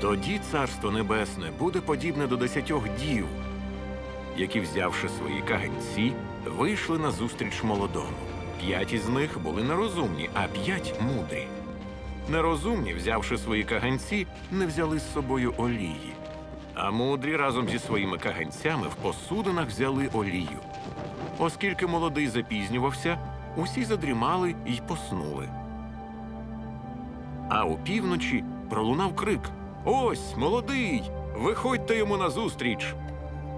Тоді царство небесне буде подібне до десятьох дів, які, взявши свої каганці, вийшли на зустріч молодому. П'ять із них були нерозумні, а п'ять мудрі. Нерозумні, взявши свої каганці, не взяли з собою олії. А мудрі разом зі своїми каганцями в посудинах взяли олію. Оскільки молодий запізнювався, усі задрімали й поснули. А опівночі пролунав крик: Ось, молодий! Виходьте йому назустріч.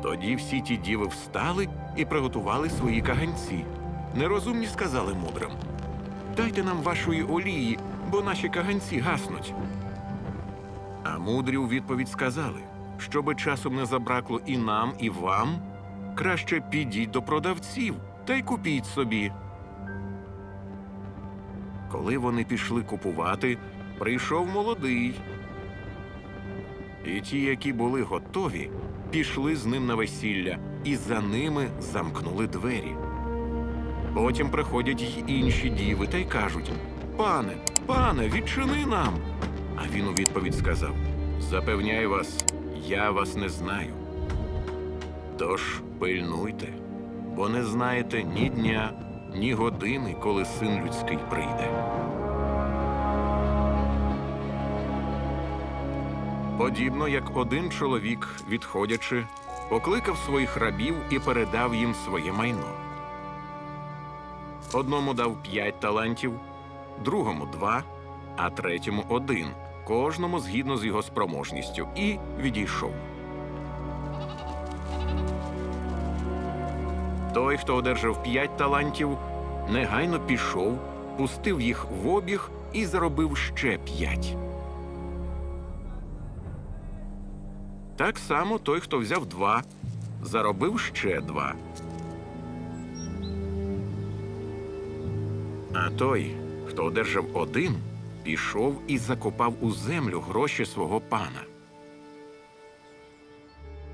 Тоді всі ті діви встали і приготували свої каганці. Нерозумні сказали мудрим: Дайте нам вашої олії, бо наші каганці гаснуть. А мудрі у відповідь сказали, щоби часом не забракло і нам, і вам, краще підіть до продавців та й купіть собі. Коли вони пішли купувати, прийшов молодий. І ті, які були готові, пішли з ним на весілля, і за ними замкнули двері. Потім приходять й інші діви та й кажуть: Пане, пане, відчини нам. А він у відповідь сказав: Запевняю вас, я вас не знаю. Тож пильнуйте, бо не знаєте ні дня, ні години, коли син людський прийде. Подібно як один чоловік, відходячи, покликав своїх рабів і передав їм своє майно. Одному дав п'ять талантів, другому два, а третьому один, кожному згідно з його спроможністю, і відійшов. Той, хто одержав п'ять талантів, негайно пішов, пустив їх в обіг і заробив ще п'ять. Так само той, хто взяв два, заробив ще два. А той, хто одержав один, пішов і закопав у землю гроші свого пана.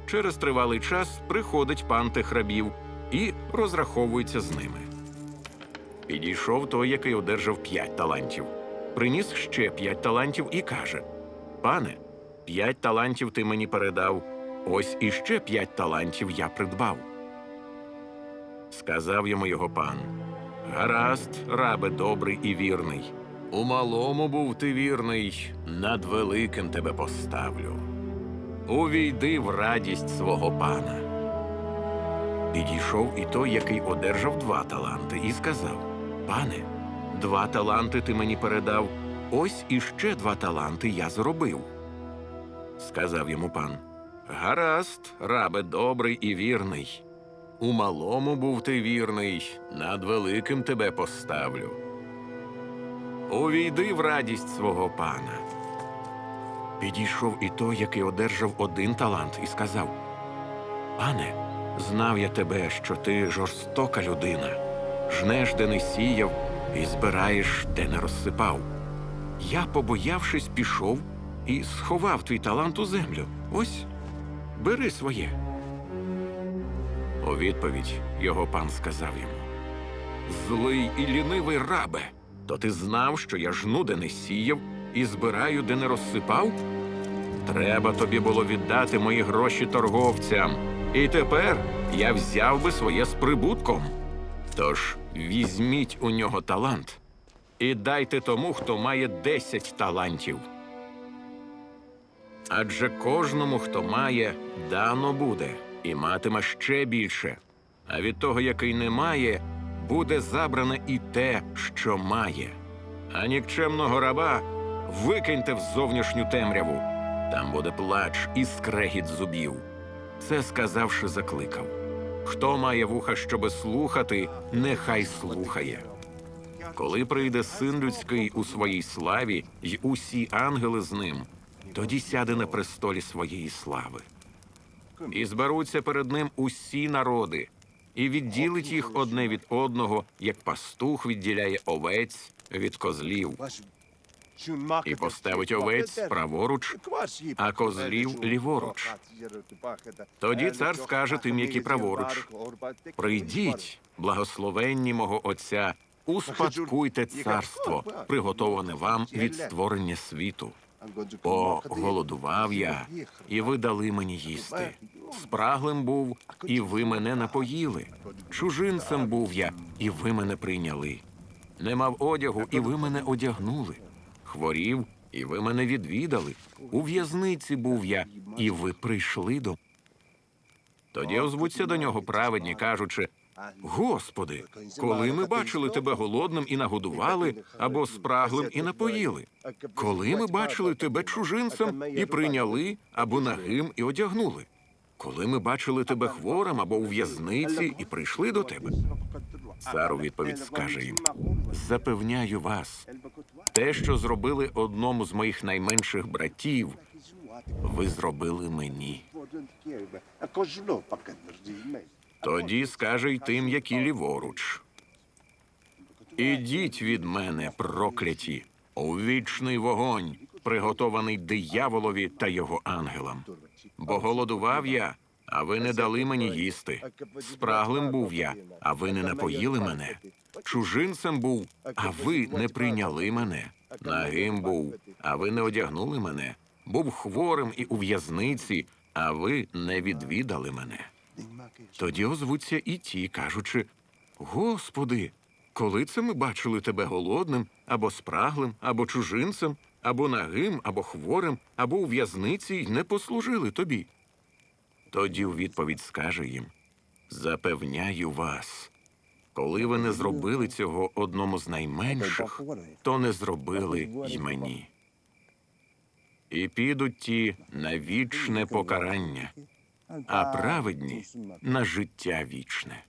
Через тривалий час приходить пан тих рабів і розраховується з ними. Підійшов той, який одержав п'ять талантів, приніс ще п'ять талантів і каже: Пане, п'ять талантів ти мені передав, ось іще п'ять талантів я придбав. Сказав йому його пан: Гаразд, рабе добрий і вірний. У малому був ти вірний, над великим тебе поставлю. Увійди в радість свого пана. Підійшов і той, який одержав два таланти, і сказав: Пане, два таланти ти мені передав, ось іще два таланти я зробив. Сказав йому пан: Гаразд, рабе добрий і вірний. У малому був ти вірний, над великим тебе поставлю. Увійди в радість свого пана. Підійшов і той, який одержав один талант, і сказав: Пане, знав я тебе, що ти жорстока людина, жнеш, де не сіяв, і збираєш, де не розсипав. Я, побоявшись, пішов і сховав твій талант у землю. Ось бери своє. У відповідь його пан сказав йому: Злий і лінивий рабе, то ти знав, що я жну, де не сіяв, і збираю, де не розсипав? Треба тобі було віддати мої гроші торговцям. І тепер я взяв би своє з прибутком. Тож візьміть у нього талант і дайте тому, хто має десять талантів. Адже кожному, хто має, дано буде, і матиме ще більше. А від того, який не має, буде забране і те, що має. А нікчемного раба викиньте в зовнішню темряву. Там буде плач і скрегіт зубів. Це сказавши, закликав. Хто має вуха, щоби слухати, нехай слухає. Коли прийде син людський у своїй славі, й усі ангели з ним, тоді сяде на престолі своєї слави. І зберуться перед ним усі народи, і відділить їх одне від одного, як пастух відділяє овець від козлів, і поставить овець праворуч, а козлів ліворуч. Тоді цар скаже тим, які праворуч: Прийдіть, благословенні мого Отця, успадкуйте царство, приготоване вам від створення світу. Поголодував я, і ви дали мені їсти. Спраглим був, і ви мене напоїли. Чужинцем був я, і ви мене прийняли. Не мав одягу, і ви мене одягнули. Хворів, і ви мене відвідали. У в'язниці був я, і ви прийшли до. Тоді озвуться до нього праведні, кажучи: Господи, коли ми бачили тебе голодним і нагодували, або спраглим і напоїли? Коли ми бачили тебе чужинцем і прийняли, або нагим і одягнули? Коли ми бачили тебе хворим або у в'язниці і прийшли до тебе? Цар у відповідь скаже їм: Запевняю вас, те, що зробили одному з моїх найменших братів, ви зробили мені. Тоді скаже й тим, які ліворуч. Ідіть від мене, прокляті, у вічний вогонь, приготований дияволові та його ангелам. Бо голодував я, а ви не дали мені їсти. Спраглим був я, а ви не напоїли мене. Чужинцем був, а ви не прийняли мене. Нагим був, а ви не одягнули мене. Був хворим і у в'язниці, а ви не відвідали мене. Тоді озвуться і ті, кажучи: Господи, коли це ми бачили тебе голодним, або спраглим, або чужинцем, або нагим, або хворим, або у в'язниці й не послужили тобі. Тоді у відповідь скаже їм: Запевняю вас, коли ви не зробили цього одному з найменших, то не зробили й мені. І підуть ті на вічне покарання, а праведні на життя вічне.